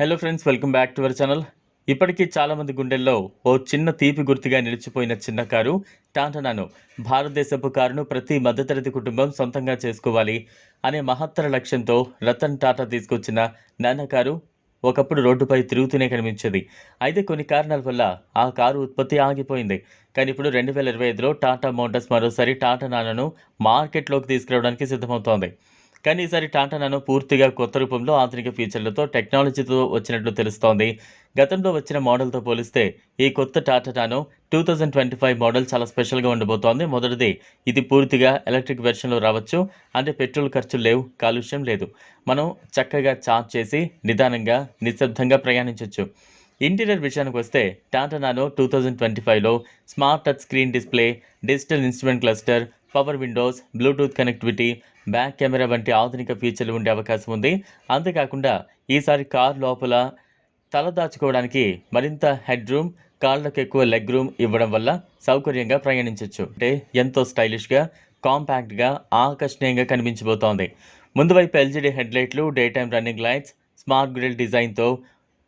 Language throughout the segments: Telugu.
Hello friends welcome back to our channel ఇప్పటికీ చాలామంది గుండెల్లో ఓ చిన్న తీపి గుర్తుగా నిలిచిపోయిన చిన్న కారు టాంటనాను. భారతదేశపు కారును ప్రతి మధ్యతరగతి కుటుంబం సొంతంగా చేసుకోవాలి అనే మహత్తర లక్ష్యంతో రతన్ టాటా తీసుకొచ్చిన నాన్న కారు ఒకప్పుడు రోడ్డుపై తిరుగుతూనే కనిపించేది. అయితే కొన్ని కారణాల వల్ల ఆ కారు ఉత్పత్తి ఆగిపోయింది. కానీ ఇప్పుడు రెండు వేల ఇరవై ఐదులో టాటా మోటార్స్ మరోసారి టాటా నాన్నను మార్కెట్లోకి తీసుకురావడానికి సిద్ధమవుతోంది. కానీ ఈసారి టాటా నానో పూర్తిగా కొత్త రూపంలో ఆధునిక ఫీచర్లతో టెక్నాలజీతో వచ్చినట్లు తెలుస్తోంది. గతంలో వచ్చిన మోడల్తో పోలిస్తే ఈ కొత్త Tata Nano two thousand twenty five model చాలా స్పెషల్గా ఉండబోతోంది. మొదటిది ఇది పూర్తిగా ఎలక్ట్రిక్ వెర్షన్లో రావచ్చు. అంటే పెట్రోల్ ఖర్చులు లేవు కాలుష్యం లేదు. మనం చక్కగా చార్జ్ చేసి నిదానంగా నిశ్శబ్దంగా ప్రయాణించవచ్చు ఇంటీరియర్ విషయానికి వస్తే Tata Nano two thousand twenty ఫైవ్లో smart touch screen display digital instrument cluster power windows Bluetooth connectivity back camera వంటి ఆధునిక ఫీచర్లు ఉండే అవకాశం ఉంది. అంతేకాకుండా ఈసారి కార్ లోపల తల దాచుకోవడానికి మరింత హెడ్ రూమ్ కాళ్ళకు ఎక్కువ లెగ్ రూమ్ ఇవ్వడం వల్ల సౌకర్యంగా ప్రయాణించవచ్చు అంటే ఎంతో స్టైలిష్గా కాంపాక్ట్గా ఆకర్షణీయంగా కనిపించబోతోంది. ముందు వైపు LED హెడ్లైట్లు day time running lights smart grille డిజైన్తో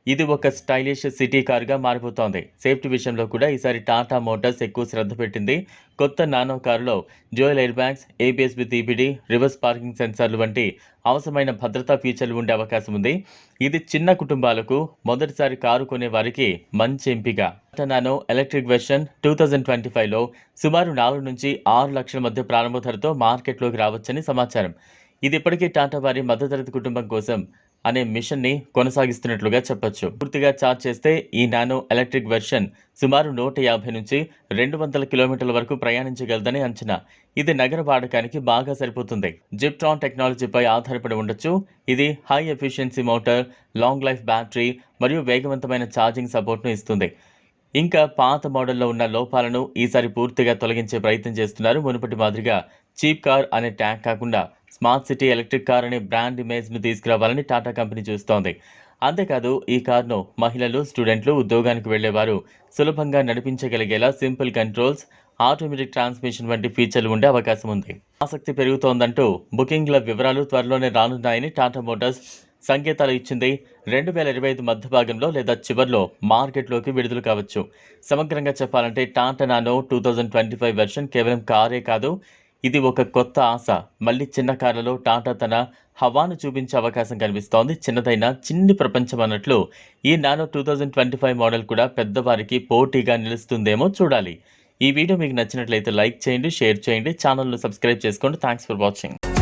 ఇది ఒక స్టైలిష్ సిటీ కారుగా మారిపోతోంది. సేఫ్టీ విషయంలో కూడా ఈసారి టాటా మోటార్స్ ఎక్కువ శ్రద్ధ పెట్టింది. కొత్త నానో కారులో dual airbags ABS with EBD reverse parking సెన్సార్లు వంటి అవసరమైన భద్రతా ఫీచర్లు ఉండే అవకాశం ఉంది. ఇది చిన్న కుటుంబాలకు మొదటిసారి కారు కొనే వారికి మంచి ఎంపిక. Tata Nano electric version two thousand twenty ఫైవ్లో సుమారు నాలుగు నుంచి ఆరు లక్షల మధ్య ప్రారంభ ధరతో మార్కెట్లోకి రావచ్చని సమాచారం. ఇది ఇప్పటికే టాటా వారి మధ్యతరగతి కుటుంబం కోసం అనే మిషన్ని కొనసాగిస్తున్నట్లుగా చెప్పొచ్చు. పూర్తిగా ఛార్జ్ చేస్తే ఈ నానో ఎలక్ట్రిక్ వెర్షన్ సుమారు నూట యాభై నుంచి రెండు వందల కిలోమీటర్ల వరకు ప్రయాణించగలదని అంచనా. ఇది నగర వాడకానికి బాగా సరిపోతుంది. జిప్ట్రాన్ టెక్నాలజీపై ఆధారపడి ఉండొచ్చు. ఇది high efficiency motor long life battery మరియు వేగవంతమైన ఛార్జింగ్ సపోర్ట్ను ఇస్తుంది. ఇంకా పాత మోడల్లో ఉన్న లోపాలను ఈసారి పూర్తిగా తొలగించే ప్రయత్నం చేస్తున్నారు మునుపటి మాదిరిగా చీప్ కార్ అనే ట్యాగ్ కాకుండా స్మార్ట్ సిటీ ఎలక్ట్రిక్ కార్ అనే బ్రాండ్ ఇమేజ్ను తీసుకురావాలని టాటా కంపెనీ చూస్తోంది. అంతేకాదు ఈ కార్ను మహిళలు స్టూడెంట్లు ఉద్యోగానికి వెళ్ళేవారు సులభంగా నడిపించగలిగేలా సింపుల్ కంట్రోల్స్ ఆటోమేటిక్ ట్రాన్స్మిషన్ వంటి ఫీచర్లు ఉండే అవకాశం ఉంది. ఆసక్తి పెరుగుతోందంటూ బుకింగ్ల వివరాలు త్వరలోనే రానున్నాయని టాటా మోటార్స్ సంకేతాలు ఇచ్చింది రెండు వేల ఇరవై ఐదు మధ్య భాగంలో లేదా చివరిలో మార్కెట్లోకి విడుదల కావచ్చు. సమగ్రంగా చెప్పాలంటే Tata Nano two thousand twenty five version కేవలం కారే కాదు ఇది ఒక కొత్త ఆశ. మళ్ళీ చిన్న కార్లలో టాటా తన హవాను చూపించే అవకాశం కనిపిస్తోంది చిన్నదైన చిన్ని ప్రపంచం అన్నట్లు ఈ Nano two thousand twenty five model కూడా పెద్దవారికి పోటీగా నిలుస్తుందేమో చూడాలి. ఈ వీడియో మీకు నచ్చినట్లయితే లైక్ చేయండి షేర్ చేయండి ఛానల్ను సబ్స్క్రైబ్ చేసుకోండి. Thanks for watching